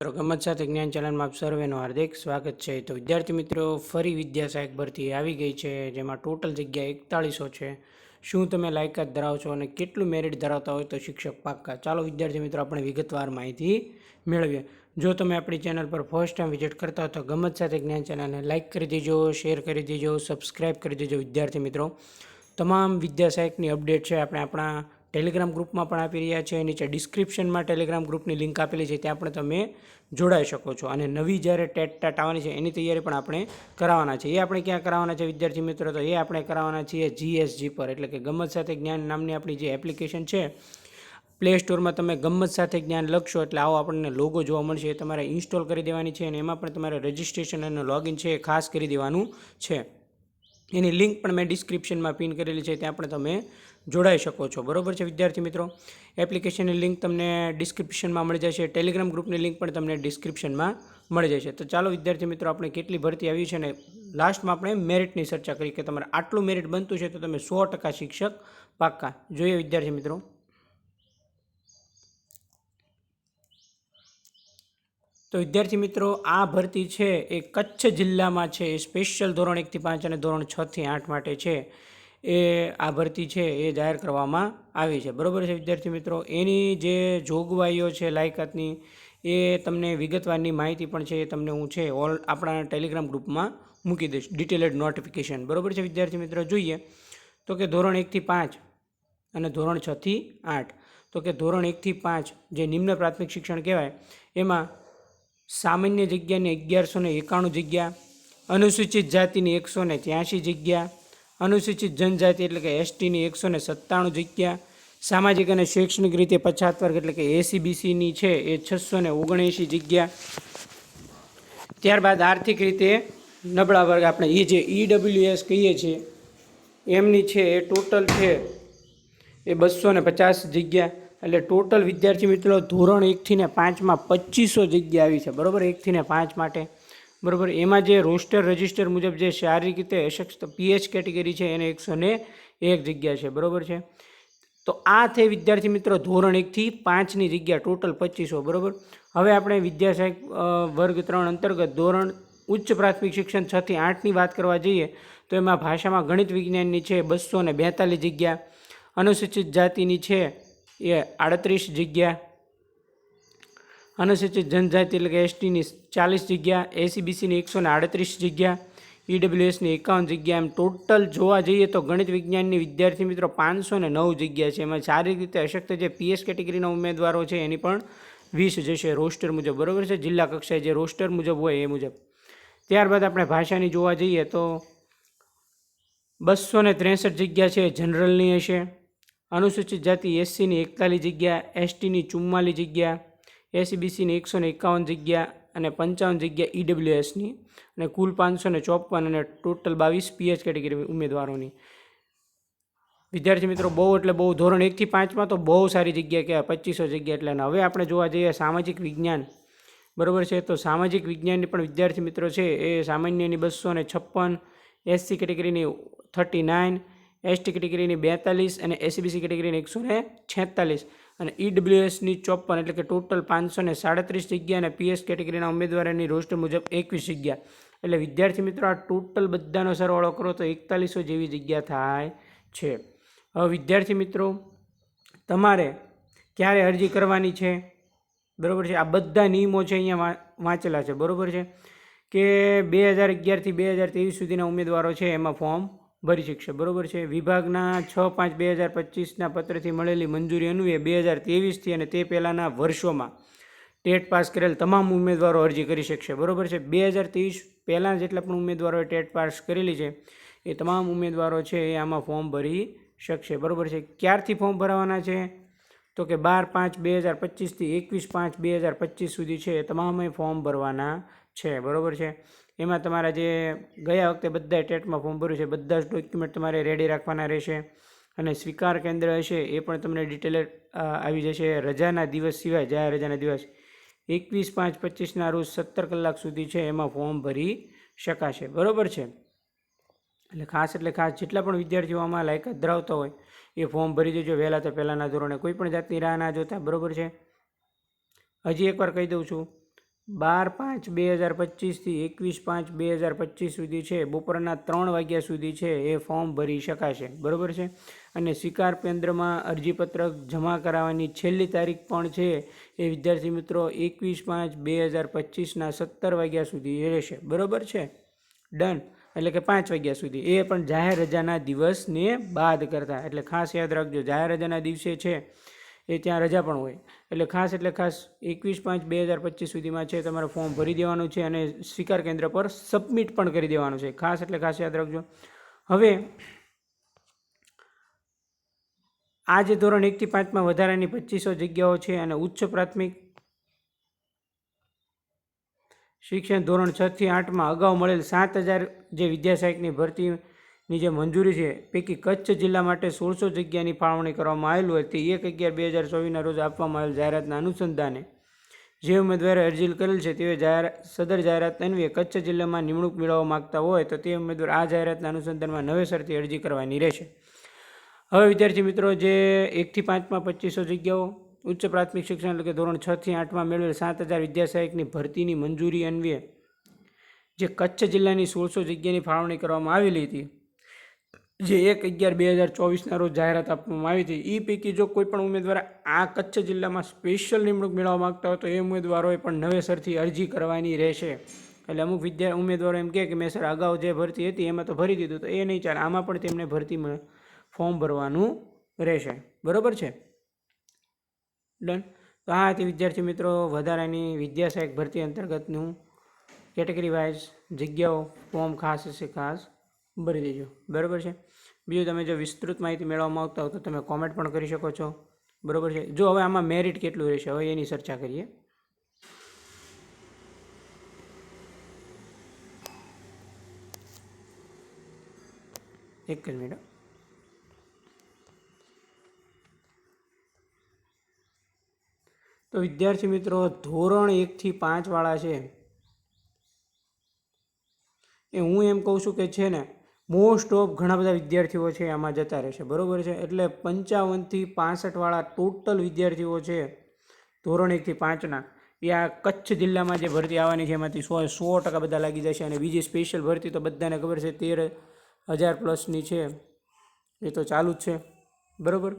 મિત્રો ગમત સાથે જ્ઞાન ચેનલમાં આપ સર્વેનું હાર્દિક સ્વાગત છે. તો વિદ્યાર્થી મિત્રો, ફરી વિદ્યા સહાયક ભરતી આવી ગઈ છે, જેમાં ટોટલ જગ્યા એકતાળીસો છે. શું તમે લાયકાત ધરાવો છો અને કેટલું મેરિટ ધરાવતા હોય તો શિક્ષક પાક્કા? ચાલો વિદ્યાર્થી મિત્રો, આપણે વિગતવાર માહિતી મેળવીએ. જો તમે આપણી ચેનલ પર ફર્સ્ટ ટાઈમ વિઝિટ કરતા હો તો ગમત સાથે જ્ઞાન ચેનલને લાઇક કરી દેજો, શેર કરી દેજો, સબસ્ક્રાઇબ કરી દેજો વિદ્યાર્થી મિત્રો. તમામ વિદ્યા સહાયકની અપડેટ છે. આપણે આપણા ટેલિગ્રામ ગ્રુપમાં પણ આપી રહ્યા છે. નીચે ડિસ્ક્રિપ્શનમાં ટેલિગ્રામ ગ્રુપની લિંક આપેલી છે, ત્યાં પણ તમે જોડાઈ શકો છો. અને નવી જ્યારે ટેટ ટાટ આવવાની છે, એની તૈયારી પણ આપણે કરાવવાના છે. એ આપણે ક્યાં કરાવવાના છે, વિદ્યાર્થી મિત્રો? તો એ આપણે કરાવવાના છીએ જીએસજી પર. એટલે કે ગમત સાથે જ્ઞાન નામની આપણી જે એપ્લિકેશન છે, પ્લે સ્ટોરમાં તમે ગમત સાથે જ્ઞાન લખશો એટલે આવો આપણને લોગો જોવા મળશે. એ તમારે ઇન્સ્ટોલ કરી દેવાની છે અને એમાં પણ તમારે રજિસ્ટ્રેશન અને લોગિન છે એ ખાસ કરી દેવાનું છે. એની લિંક પણ મેં ડિસ્ક્રિપ્શનમાં પિન કરેલી છે, ત્યાં પણ તમે જોડાઈ શકો છો. બરોબર છે વિદ્યાર્થી મિત્રો? એપ્લિકેશનની લિંક તમને ડિસ્ક્રિપ્શનમાં મળી જશે, ટેલિગ્રામ ગ્રુપની લિંક પણ તમને ડિસ્ક્રિપ્શનમાં મળી જશે. તો ચાલો વિદ્યાર્થી મિત્રો, આપણે કેટલી ભરતી આવી છે ને લાસ્ટમાં આપણે મેરિટની ચર્ચા કરી કે તમારે આટલું મેરિટ બનતું છે તો તમે સો ટકા શિક્ષક પાક્કા. જોઈએ વિદ્યાર્થી મિત્રો. તો વિદ્યાર્થી મિત્રો, આ ભરતી છે એ કચ્છ જિલ્લામાં છે. એ સ્પેશિયલ ધોરણ એકથી પાંચ અને ધોરણ છથી આઠ માટે છે. એ આ ભરતી છે એ જાહેર કરવામાં આવી છે. બરાબર છે વિદ્યાર્થી મિત્રો? એની જે જોગવાઈઓ છે, લાયકાતની, એ તમને વિગતવારની માહિતી પણ છે એ તમને હું છે ઓલ આપણા ટેલિગ્રામ ગ્રુપમાં મૂકી દઈશ. Detailed notification. બરાબર છે વિદ્યાર્થી મિત્રો? જોઈએ. તો કે ધોરણ એકથી પાંચ અને ધોરણ છથી આઠ. તો કે ધોરણ એકથી પાંચ જે નિમ્ન પ્રાથમિક શિક્ષણ કહેવાય, એમાં સામાન્ય જગ્યાની અગિયારસો ને એકાણું જગ્યા, અનુસૂચિત જાતિની એકસો ને ત્યાંશી જગ્યા, અનુસૂચિત જનજાતિ એટલે કે એસટીની એકસો ને સત્તાણું જગ્યા, સામાજિક અને શૈક્ષણિક રીતે પછાત વર્ગ એટલે કે એસીબીસીની છે એ છસો ને ઓગણએંશી જગ્યા. ત્યારબાદ આર્થિક રીતે નબળા વર્ગ આપણે એ જે ઈડબ્લ્યુએસ કહીએ છીએ, એમની છે એ ટોટલ છે એ બસો ને પચાસ જગ્યા. એટલે ટોટલ વિદ્યાર્થી મિત્રો ધોરણ એકથી ને પાંચમાં પચીસો જગ્યા આવી છે. બરાબર? એકથી ને પાંચ માટે. બરાબર? એમાં જે રોસ્ટર રજિસ્ટર મુજબ જે શારીરિક રીતે અશક્ત પીએચ કેટેગરી છે એને એકસો ને એક જગ્યા છે. બરાબર છે? તો આ થઈ વિદ્યાર્થી મિત્રો ધોરણ એકથી પાંચની જગ્યા, ટોટલ પચીસો. બરાબર? હવે આપણે વિદ્યાસહાયક વર્ગ ત્રણ અંતર્ગત ધોરણ ઉચ્ચ પ્રાથમિક શિક્ષણ છથી આઠની વાત કરવા જઈએ, તો એમાં ભાષામાં ગણિત વિજ્ઞાનની છે બસો ને બેતાલીસ જગ્યા, અનુસૂચિત જાતિની છે એ આડત્રીસ જગ્યા. અનુસૂચિત જનજાતિ એટલે કે એસટીની ચાલીસ જગ્યા એસીબીસીની એકસો ને આડત્રીસ જગ્યા ઈડબ્લ્યુએસની એકાવન જગ્યા. એમ ટોટલ જોવા જઈએ તો ગણિત વિજ્ઞાનની વિદ્યાર્થી મિત્રો પાંચસો ને નવ જગ્યા છે. એમાં શારીરિક રીતે અશક્ત જે પીએસ કેટેગરીના ઉમેદવારો છે એની પણ વીસ જશે રોસ્ટર મુજબ. બરાબર છે? જિલ્લા કક્ષાએ જે રોસ્ટર મુજબ હોય એ મુજબ. ત્યારબાદ આપણે ભાષાની જોવા જઈએ તો બસો ને ત્રેસઠ જગ્યા છે જનરલની હશે. અનુસૂચિત જાતિ એસસીની એકતાલીસ જગ્યા, એસટીની ચુમ્માલીસ જગ્યા, એસીબીસીની એકસો ને એકાવન જગ્યા અને પંચાવન જગ્યા ઈડબ્લ્યુએસની અને કુલ પાંચસો ને ચોપન અને ટોટલ બાવીસ પીએચ કેટેગરી ઉમેદવારોની. વિદ્યાર્થી મિત્રો, બહુ એટલે બહુ, ધોરણ એકથી પાંચમાં તો બહુ સારી જગ્યા કહેવાય, પચીસો જગ્યા એટલે. અને હવે આપણે જોવા જઈએ સામાજિક વિજ્ઞાન. બરાબર છે? તો સામાજિક વિજ્ઞાનની પણ વિદ્યાર્થી મિત્રો છે એ સામાન્યની બસો ને છપ્પન, એસસી કેટેગરીની થર્ટી નાઇન એસટી કેટેગરીની બેતાલીસ અને એસીબીસી કેટેગરીની એકસો ને છેતાલીસ. અને ઈડબ્લ્યુએસની ચોપન એટલે કે ટોટલ પાંચસો ને સાડત્રીસ જગ્યા અને પીએસ કેટેગરીના ઉમેદવારોની રોસ્ટર મુજબ એકવીસ જગ્યા. એટલે વિદ્યાર્થી મિત્રો, આ ટોટલ બધાનો સરવાળો કરો તો એકતાલીસો જેવી જગ્યા થાય છે. હવે વિદ્યાર્થી મિત્રો, તમારે ક્યારે અરજી કરવાની છે? બરાબર છે? આ બધા નિયમો છે અહીંયા વાંચેલા છે. બરાબર છે? કે બે હજાર અગિયારથી બે હજાર ત્રેવીસ સુધીના ઉમેદવારો છે એમાં ફોર્મ ભરી શકશે. બરાબર છે? વિભાગના છ પાંચ બે હજાર પચીસના પત્રથી મળેલી મંજૂરી અન્વયે બે હજાર ત્રેવીસથી અને તે પહેલાંના વર્ષોમાં ટેટ પાસ કરેલ તમામ ઉમેદવારો અરજી કરી શકશે. બરાબર છે? બે હજાર ત્રેવીસ પહેલાં જેટલા પણ ઉમેદવારોએ ટેટ પાસ કરેલી છે, એ તમામ ઉમેદવારો છે એ આમાં ફોર્મ ભરી શકશે. બરાબર છે? ક્યારથી ફોર્મ ભરાવાના છે? તો કે બાર પાંચ બે હજાર પચીસથી એકવીસ પાંચ બે હજાર પચીસ સુધી છે એ તમામે ફોર્મ ભરવાના છે. બરાબર છે? એમાં તમારા જે ગયા વખતે બધા ટેટમાં ફોર્મ ભર્યું છે, બધા જ ડોક્યુમેન્ટ તમારે રેડી રાખવાના રહેશે અને સ્વીકાર કેન્દ્ર હશે એ પણ તમને ડિટેલ આવી જશે રજાના દિવસ સિવાય જાહેર રજાના દિવસ. એકવીસ પાંચ પચીસના રોજ સત્તર કલાક સુધી છે એમાં ફોર્મ ભરી શકાશે. બરાબર છે? એટલે ખાસ એટલે ખાસ જેટલા પણ વિદ્યાર્થીઓ આમાં લાયકાત ધરાવતા હોય એ ફોર્મ ભરી દેજો. વહેલા તો પહેલાંના ધોરણે કોઈ પણ જાતની રાહ ના જોતા. બરાબર છે? હજી એકવાર કહી દઉં છું બાર પાંચ બે હજાર પચીસથી એકવીસ પાંચ બે હજાર પચીસ સુધી છે. બપોરના ત્રણ વાગ્યા સુધી છે એ ફોર્મ ભરી શકાશે. બરાબર છે? અને સ્વીકાર કેન્દ્રમાં અરજીપત્રક જમા કરાવવાની છેલ્લી તારીખ પણ છે એ વિદ્યાર્થી મિત્રો એકવીસ પાંચ બે હજાર પચીસના સત્તર વાગ્યા સુધી રહેશે. બરાબર છે? ડન. એટલે કે પાંચ વાગ્યા સુધી. એ પણ જાહેર રજાના દિવસને બાદ કરતા. એટલે ખાસ યાદ રાખજો, જાહેર રજાના દિવસે છે એ ત્યાં રજા પણ હોય. એટલે ખાસ એટલે ખાસ એકવીસ પાંચ બે હજાર પચીસ સુધીમાં છે તમારે ફોર્મ ભરી દેવાનું છે અને સ્વીકાર કેન્દ્ર પર સબમિટ પણ કરી દેવાનું છે. ખાસ એટલે ખાસ યાદ રાખજો. હવે, આ જે ધોરણ એકથી પાંચમાં વધારાની પચીસો જગ્યાઓ છે અને ઉચ્ચ પ્રાથમિક શિક્ષણ ધોરણ છથી આઠમાં અગાઉ મળેલ સાત હજાર જે વિદ્યાસહાયકની ભરતીની જે મંજૂરી છે, પૈકી કચ્છ જિલ્લા માટે સોળસો જગ્યાની ફાળવણી કરવામાં આવેલું હોય, તે એક અગિયાર બે હજાર ચોવીસના રોજ આપવામાં આવેલ જાહેરાતના અનુસંધાને જે ઉમેદવારે અરજી કરેલ છે તેઓ જાહેર, સદર જાહેરાત અન્વયે કચ્છ જિલ્લામાં નિમણૂક મેળવવા માગતા હોય, તો તે ઉમેદવાર આ જાહેરાતના અનુસંધાનમાં નવેસરથી અરજી કરવાની રહેશે. હવે વિદ્યાર્થી મિત્રો, જે એકથી પાંચમાં પચીસો જગ્યાઓ, ઉચ્ચ પ્રાથમિક શિક્ષણ એટલે કે ધોરણ છથી આઠમાં મેળવેલ સાત હજાર વિદ્યાસહાયકની ભરતીની મંજૂરી અન્વયે જે કચ્છ જિલ્લાની સોળસો જગ્યાની ફાળવણી કરવામાં આવેલી હતી જે એક અગિયાર બે હજાર ચોવીસના રોજ જાહેરાત આપવામાં આવી હતી એ પૈકી જો કોઈ પણ ઉમેદવાર આ કચ્છ જિલ્લામાં સ્પેશિયલ નિમણૂક મેળવવા માગતા હોય તો એ ઉમેદવારોએ પણ નવેસરથી અરજી કરવાની રહેશે. એટલે અમુક વિદ્યા, ઉમેદવારો એમ કહે કે મેં સર અગાઉ જે ભરતી હતી એમાં તો ભરી દીધું, તો એ નહીં ચાલે, આમાં પણ તેમને ભરતી ફોર્મ ભરવાનું રહેશે. બરાબર છે? ડન તો હા, તે વિદ્યાર્થી મિત્રો, વધારાની વિદ્યા સહાયક ભરતી અંતર્ગતનું કેટેગરી વાઇઝ જગ્યાઓ ફોર્મ ખાસ હશે, ખાસ ભરી દેજો. બરાબર છે? બીજું તમે જો વિસ્તૃત માહિતી મેળવવા માગતા હો તો તમે કોમેન્ટ પણ કરી શકો છો. બરાબર છે? જો હવે આમાં મેરિટ કેટલું રહેશે? હવે એની ચર્ચા કરીએ. એક જ મિનિટ તો વિદ્યાર્થી મિત્રો, ધોરણ એકથી પાંચવાળા છે. એ હું એમ કહું છું કે છે ને મોસ્ટ ઓફ ઘણા બધા વિદ્યાર્થીઓ છે આમાં જતા રહેશે બરાબર છે? એટલે પંચાવનથી પાસઠવાળા ટોટલ વિદ્યાર્થીઓ છે, ધોરણ એકથી પાંચના, એ આ કચ્છ જિલ્લામાં જે ભરતી આવવાની છે, એમાંથી સો સો ટકા બધા લાગી જશે અને બીજી સ્પેશિયલ ભરતી તો બધાને ખબર છે, તેર હજાર પ્લસની છે. એ તો ચાલુ જ છે. બરાબર?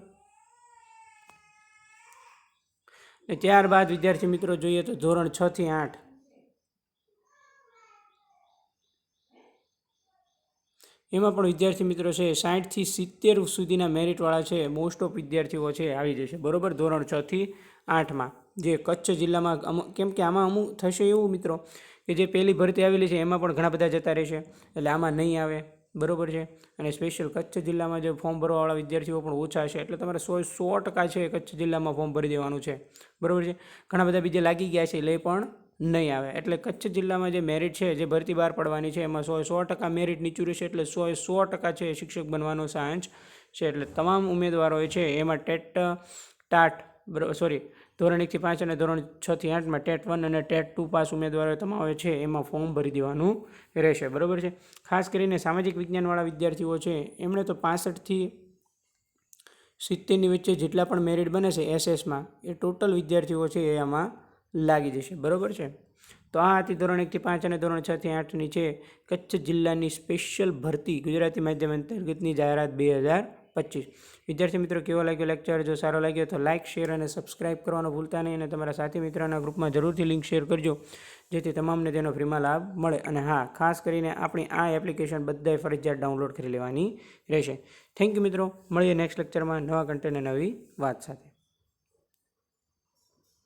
ને ત્યારબાદ વિદ્યાર્થી મિત્રો જોઈએ તો ધોરણ છથી આઠ. એમાં પણ વિદ્યાર્થી મિત્રો છે સાઠથી સિત્તેર સુધીના મેરિટવાળા છે મોસ્ટ ઓફ વિદ્યાર્થીઓ છે, આવી જશે. બરાબર? ધોરણ છથી આઠમાં. જે કચ્છ જિલ્લામાં કેમ કે આમાં અમુક થશે એવું મિત્રો, કે જે પહેલી ભરતી આવેલી છે, એમાં પણ ઘણા બધા જતા રહેશે. એટલે આમાં નહીં આવે. બરાબર છે? અને સ્પેશિયલ કચ્છ જિલ્લામાં જે ફોર્મ ભરવાવાળા વિદ્યાર્થીઓ પણ ઓછા છે. એટલે તમારે સો સો ટકા છે કચ્છ જિલ્લામાં ફોર્મ ભરી દેવાનું છે. બરાબર છે? ઘણા બધા બીજે લાગી ગયા છે, એટલે પણ નહીં આવે. એટલે કચ્છ જિલ્લામાં જે મેરિટ છે, જે ભરતી બહાર પડવાની છે, એમાં સો સો ટકા મેરિટ નીચું રહેશે, એટલે સોએ સો ટકા છે શિક્ષક બનવાનો સાયન્સ છે. એટલે તમામ ઉમેદવારો છે, એમાં ટેટ, ટાટ સોરી ધોરણ એકથી પાંચ અને ધોરણ છથી આઠમાં ટેટ વન અને ટેટ ટુ પાસ ઉમેદવારો તમામ છે, એમાં ફોર્મ ભરી દેવાનું રહેશે. બરાબર છે? ખાસ કરીને સામાજિક વિજ્ઞાનવાળા વિદ્યાર્થીઓ છે, એમણે તો પાસઠથી સિત્તેરની વચ્ચે જેટલા પણ મેરિટ બને છે, એસએસમાં, એ ટોટલ વિદ્યાર્થીઓ છે એ આમાં લાગી જશે. બરાબર છે? તો આ હતી ધોરણ એકથી પાંચ અને ધોરણ છથી આઠની છે કચ્છ જિલ્લાની સ્પેશિયલ ભરતી ગુજરાતી માધ્યમ અંતર્ગતની જાહેરાત બે હજાર પચીસ. વિદ્યાર્થી મિત્રો, કેવો લાગ્યો લેક્ચર જો સારો લાગ્યો તો લાઇક શેર અને સબસ્ક્રાઇબ કરવાનું ભૂલતા નહીં અને તમારા સાથી મિત્રોના ગ્રુપમાં જરૂરથી લિંક શેર કરજો, જેથી તમામને તેનો ફ્રીમાં લાભ મળે. અને હા, ખાસ કરીને આપણી આ એપ્લિકેશન બધાએ ફરજિયાત ડાઉનલોડ કરી લેવાની રહેશે. થેન્ક યુ મિત્રો. મળીએ નેક્સ્ટ લેક્ચરમાં નવા કન્ટેન્ટ નવી વાત સાથે.